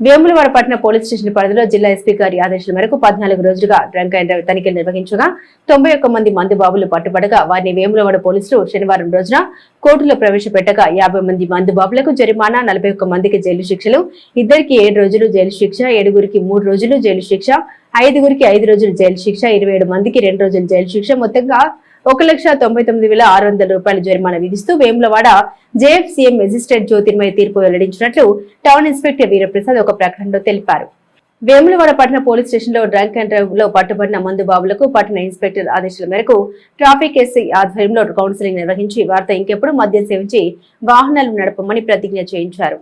వేములవాడ పట్టణ police station పరిధిలో జిల్లా ఎస్పీ గారి ఆదేశాల మేరకు పద్నాలుగు రోజులుగా వెంకయ్య అండ్ తనిఖీలు నిర్వహించగా తొంభై ఒక్క మంది మందు బాబులు పట్టుబడగా వారిని వేములవాడ పోలీసులు శనివారం రోజున కోర్టులో ప్రవేశపెట్టగా యాభై మంది మందు బాబులకు జరిమానా నలభై ఒక్క మందికి జైలు శిక్షలు ఇద్దరికి ఏడు రోజులు జైలు శిక్ష ఏడుగురికి మూడు రోజులు జైలు శిక్ష ఐదుగురికి ఐదు రోజులు జైలు శిక్ష ఇరవై ఏడు మందికి రెండు రోజులు జైలు శిక్ష. మొత్తంగా ఒక లక్ష తొంభై తొమ్మిది వేల ఆరు వందల రూపాయల జరిమానా విధిస్తూ వేములవాడ జేఎఫ్సీఎం మెజిస్ట్రేట్ జ్యోతిర్మయ తీర్పు వెల్లడించినట్లు టౌన్ ఇన్స్పెక్టర్ వీరప్రసాద్ ఒక ప్రకటనలో తెలిపారు. వేములవాడ పట్టణ పోలీస్ స్టేషన్లో డ్రంక్ అండ్ డ్రైవ్లో పట్టుబడిన మందు బాబులకు పట్టణ ఇన్స్పెక్టర్ ఆదేశాల మేరకు ట్రాఫిక్ ఎస్ఐ ఆధ్వర్యంలో కౌన్సిలింగ్ నిర్వహించి వారితో ఇంకెప్పుడు మద్యం సేవించి వాహనాలు నడపమని ప్రతిజ్ఞ చేయించారు.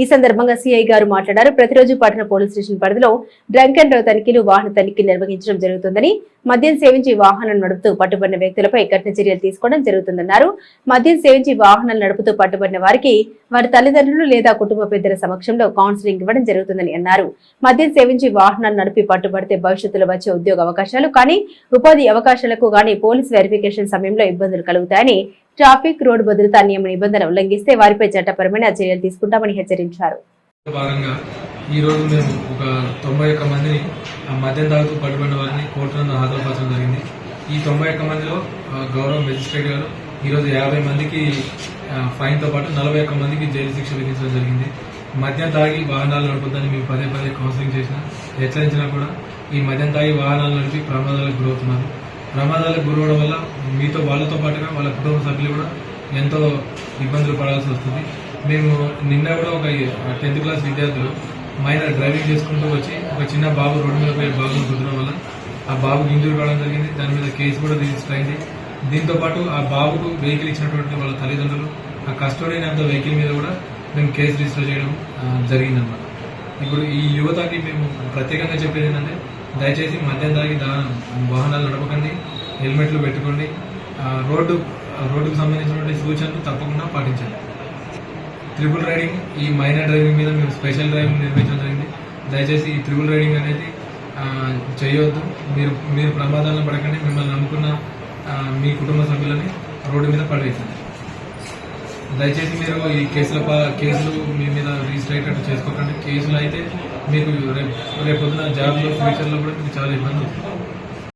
ఈ సందర్భంగా సిఐ గారు మాట్లాడారు. ప్రతిరోజు పట్టణ పోలీస్ స్టేషన్ పరిధిలో డ్రంక్ అండ్ డ్రైవ్ తనిఖీలు వాహన తనిఖీ నిర్వహించడం జరుగుతుందని మద్యం సేవించి వాహనం నడుపుతూ పట్టుబడిన వ్యక్తులపై కఠిన చర్యలు తీసుకోవడం జరుగుతుందన్నారు. మద్యం సేవించి వాహనాలు నడుపుతూ పట్టుబడిన వారికి వారి తల్లిదండ్రులు లేదా కుటుంబ పెద్దల సమక్షంలో కౌన్సిలింగ్ ఇవ్వడం జరుగుతుందని అన్నారు. మద్యం సేవించి వాహనాలు నడిపి పట్టుబడితే భవిష్యత్తులో వచ్చే ఉద్యోగ అవకాశాలు కానీ ఉపాధి అవకాశాలకు కానీ పోలీస్ వెరిఫికేషన్ సమయంలో ఇబ్బందులు కలుగుతాయని ట్రాఫిక్ రోడ్డు భద్రతా నియమ నిబంధన ఉల్లంఘిస్తే వారిపై చట్టపరమైన చర్యలు తీసుకుంటామని హెచ్చరించారు. ఈరోజు మేము ఒక తొంభై ఒక్క మందిని మద్యం తాగుతూ పట్టుబడిన వారిని కోర్టులను హాజరుపరచడం జరిగింది. ఈ తొంభై ఒక్క మందిలో గౌరవ మెజిస్ట్రేట్ గారు ఈరోజు యాభై మందికి ఫైన్తో పాటు నలభై ఒక్క మందికి జైలు శిక్ష విధించడం జరిగింది. మద్యం తాగి వాహనాలు నడపొద్దని మేము పదే పదే కౌన్సిలింగ్ చేసిన హెచ్చరించినా కూడా ఈ మద్యం తాగి వాహనాలు నడిపి ప్రమాదాలకు గురవుతున్నారు. ప్రమాదాలకు గురవడం వల్ల మీతో వాళ్ళతో పాటుగా వాళ్ళ కుటుంబ సభ్యులు కూడా ఎంతో ఇబ్బందులు పడాల్సి వస్తుంది. మేము నిన్న కూడా ఒక టెన్త్ క్లాస్ విద్యార్థులు మైనర్ డ్రైవింగ్ చేసుకుంటూ వచ్చి ఒక చిన్న బాబు రోడ్డు మీద పోయే బాబును కుదరడం వల్ల ఆ బాబుకి ఇంజూరీ కావడం జరిగింది. దాని మీద కేసు కూడా రిజిస్టర్ అయింది. దీంతో పాటు ఆ బాబుకు వెహికల్ ఇచ్చినటువంటి వాళ్ళ తల్లిదండ్రులు ఆ కస్టోడియన్ అంత వెహికల్ మీద కూడా మేము కేసు రిజిస్టర్ చేయడం జరిగిందన్నమాట. ఇప్పుడు ఈ యువతకి మేము ప్రత్యేకంగా చెప్పేది ఏంటంటే దయచేసి మద్యం తాగి దా వాహనాలు నడపకండి హెల్మెట్లు పెట్టుకోండి ఆ, రోడ్డు రోడ్డుకు సంబంధించినటువంటి సూచనలు తప్పకుండా పాటించండి. ట్రిపుల్ రైడింగ్ ఈ మైనర్ డ్రైవింగ్ మీద మేము స్పెషల్ డ్రైవింగ్ నిర్మించడం జరిగింది. దయచేసి ఈ త్రిబుల్ రైడింగ్ అనేది చేయవద్దు. మీరు మీరు ప్రమాదాలను పడకండి. మిమ్మల్ని నమ్ముకున్న మీ కుటుంబ సభ్యులని రోడ్డు మీద పడవేసింది దయచేసి మీరు ఈ కేసుల కేసులు మీ మీద రిజిస్టర్ అయ్యేటట్టు చేసుకోకండి. కేసులు అయితే మీకు రేపు రేపొద్దున జాబ్లో ఫ్యూచర్లో కూడా మీకు చాలా ఇబ్బంది అవుతుంది.